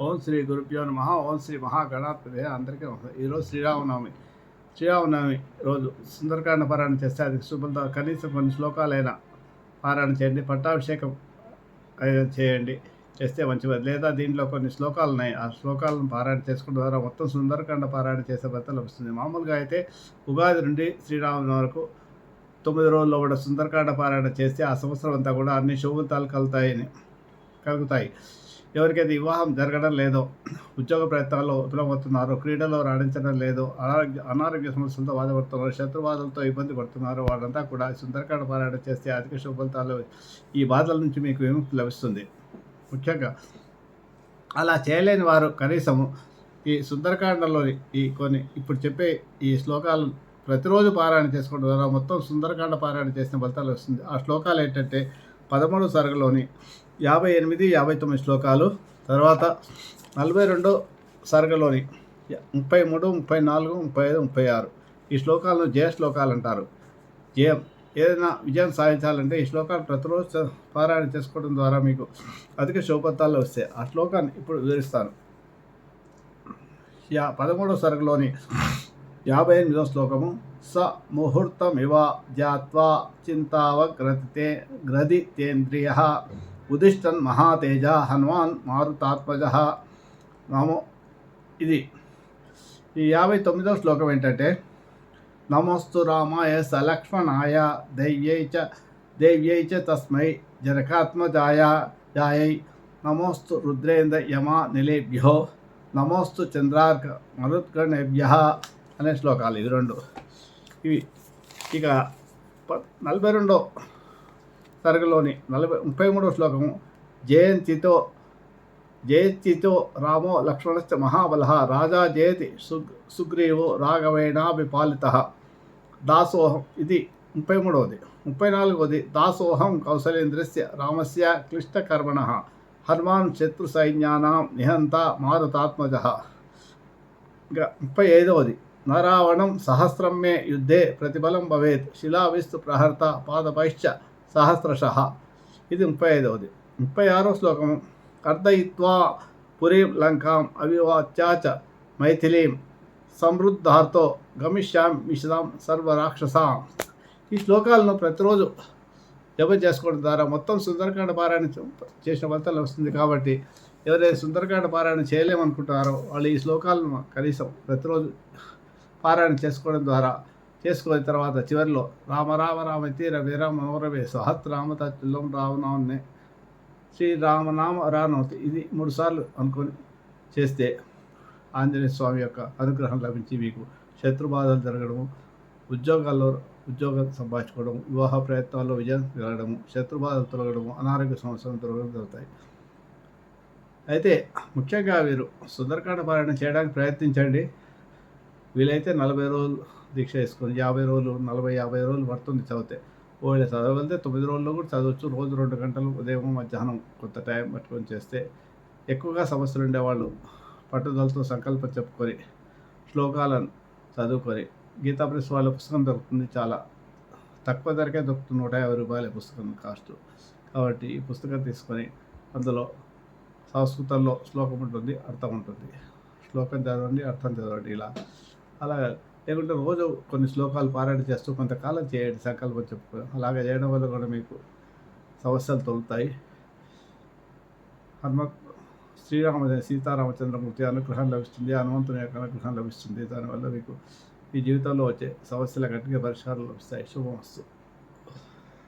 ఓం శ్రీ గురుభ్యో నమ. ఓం శ్రీ మహాగణాధిపతి అందరికీ ఈరోజు శ్రీరామనవమి. శ్రీరామనవమి రోజు సుందరకాండ పారాయణ చేస్తే అది శుభ్రత కనీసం కొన్ని శ్లోకాలైనా పారాయణ చేయండి పట్టాభిషేకం అయినా చేయండి చేస్తే మంచిది. లేదా దీంట్లో కొన్ని శ్లోకాలు ఉన్నాయి ఆ శ్లోకాలను పారాయణ చేసుకోవడం ద్వారా మొత్తం సుందరకాండ పారాయణ చేసే ఫలితం లభిస్తుంది. మామూలుగా అయితే ఉగాది నుండి శ్రీరామనవమి వరకు తొమ్మిది రోజుల్లో కూడా సుందరకాండ పారాయణ చేస్తే ఆ సంవత్సరం అంతా కూడా అన్ని శుభతాలు కలుతాయని కలుగుతాయి. ఎవరికైతే వివాహం జరగడం లేదో ఉద్యోగ ప్రయత్నాల్లో విఫలమవుతున్నారో క్రీడలో రాణించడం లేదో అనారోగ్య అనారోగ్య సమస్యలతో బాధపడుతున్నారు శత్రువాదులతో ఇబ్బంది పడుతున్నారు వాళ్ళంతా కూడా సుందరకాండ పారాయణ చేస్తే అధిక శుభఫలితాలు ఈ బాధల నుంచి మీకు విముక్తి లభిస్తుంది. ముఖ్యంగా అలా చేయలేని వారు కనీసం ఈ సుందరకాండలోని ఈ కొన్ని ఇప్పుడు చెప్పే ఈ శ్లోకాలు ప్రతిరోజు పారాయణ చేసుకోవడం ద్వారా మొత్తం సుందరకాండ పారాయణ చేసిన ఫలితాలు వస్తుంది ఆ శ్లోకాలు ఏంటంటే పదమూడు సరుగులోని యాభై ఎనిమిది యాభై తొమ్మిది శ్లోకాలు తర్వాత నలభై రెండో సరగలోని ముప్పై మూడు ముప్పై నాలుగు ముప్పై ఐదు ముప్పై ఆరు. ఈ శ్లోకాలను జయ శ్లోకాలు అంటారు. జయం ఏదైనా విజయం సాధించాలంటే ఈ శ్లోకాలు ప్రతిరోజు పారాయణ చేసుకోవడం ద్వారా మీకు అధిక శుభఫలితాలు వస్తాయి. ఆ శ్లోకాన్ని ఇప్పుడు వివరిస్తాను. యా పదమూడవ సరగలోని యాభై ఎనిమిదవ శ్లోకము స ముహూర్తమివ జాత్వా చింతావగ్రతితే గ్రదితేంద్రియ ఉదిష్టన్ మహాతేజ హనుమాన్ మారుతాత్మజ నామో ఇది ఈ యాభై తొమ్మిదవ శ్లోకం ఏంటంటే నమోస్తు రామాయ సలక్ష్మణాయ దైవ్యై చ దేవ్యై చ తస్మై జనకాత్మజాయ జాయై నమోస్తు రుద్రేంద్ర యమ నిలేభ్యో నమోస్తు చంద్రార్క మరుత్గణేభ్య అనే శ్లోకాలు ఇది రెండు. ఇవి ఇక నలభై రెండో తరగతిలోని నలభై ముప్పై మూడో శ్లోకము జయంతితో జయత్తితో రామో లక్ష్మణశ్చ మహాబల రాజా జయతి సుగ్ సుగ్రీవో రాఘవేణాభిపాలిత. దాసోహం ఇది ముప్పై మూడవది ముప్పై నాలుగవది దాసోహం కౌశలేంద్రస్య రామస్య క్లిష్టకర్మణ హనుమాన్ శత్రు సైన్యానాం నిహంత మారుతాత్మజ. ఇంకా ముప్పై ఐదవది నరావణం సహస్రం మే యుద్ధే ప్రతిఫలం భవేత్. శిలావిస్తు ప్రహర్త పాదపైశ్చ సహస్రశ. ఇది ముప్పై ఐదవది ముప్పై ఆరో శ్లోకము కర్దయిత్వా పురీం లంకాం అవివాచ్యాచ మైథిలీం సమృద్ధార్తో గమిష్యాం మిషదాం సర్వరాక్షసాం. ఈ శ్లోకాలను ప్రతిరోజు జపం చేసుకోవడం ద్వారా మొత్తం సుందరకాండ పారాయణ చేసిన ఫలితాలు వస్తుంది కాబట్టి ఎవరైతే సుందరకాండ పారాయణ చేయలేమనుకుంటారో వాళ్ళు ఈ శ్లోకాలను కనీసం ప్రతిరోజు పారాయణ చేసుకోవడం ద్వారా చేసుకున్న తర్వాత చివరిలో రామ రామ రామ తీర విరామ మనోరవే సహస్రామ తత్తులం రామనామనే శ్రీరామనామ రానవతి ఇది మూడు సార్లు అనుకొని చేస్తే ఆంజనేయ స్వామి యొక్క అనుగ్రహం లభించి మీకు శత్రుబాధలు జరగడము ఉద్యోగాల్లో ఉద్యోగం సంపాదించుకోవడం వివాహ ప్రయత్నాల్లో విజయం కలగడము శత్రుబాధలు తొలగడము అనారోగ్య సమస్యలు తొలగడం జరుగుతాయి. అయితే ముఖ్యంగా వీరు సుందరకాండ పారాయణ చేయడానికి ప్రయత్నించండి. వీలైతే నలభై రోజులు దీక్ష వేసుకొని యాభై రోజులు నలభై యాభై రోజులు పడుతుంది చదివితే. ఒకవేళ చదవగలితే తొమ్మిది రోజుల్లో కూడా చదవచ్చు. రోజు రెండు గంటలు ఉదయం మధ్యాహ్నం కొంత టైం పట్టుకొని చేస్తే ఎక్కువగా సమస్యలు ఉండేవాళ్ళు. పట్టుదలతో సంకల్పం చెప్పుకొని శ్లోకాలను చదువుకొని గీతా ప్రెస్ వాళ్ళ పుస్తకం దొరుకుతుంది చాలా. తక్కువ ధరకే దొరుకుతుంది. నూట యాభై రూపాయల పుస్తకం కాస్ట్. కాబట్టి ఈ పుస్తకం తీసుకొని అందులో సంస్కృతంలో శ్లోకం ఉంటుంది అర్థం ఉంటుంది. శ్లోకం చదవండి అర్థం చదవండి. ఇలా అలా లేకుంటే రోజు కొన్ని శ్లోకాలు పారాయణ చేస్తూ కొంతకాలం చేయండి సంకల్పం చెప్పుకో. అలాగే చేయడం వల్ల కూడా మీకు సమస్యలు తొలుతాయి. హనుమ శ్రీరామ సీతారామచంద్రమూర్తి అనుగ్రహం లభిస్తుంది హనుమంతుని యొక్క అనుగ్రహం లభిస్తుంది. దానివల్ల మీకు ఈ జీవితంలో వచ్చే సమస్యల గట్టిగా పరిష్కారాలు లభిస్తాయి. శుభమస్తు.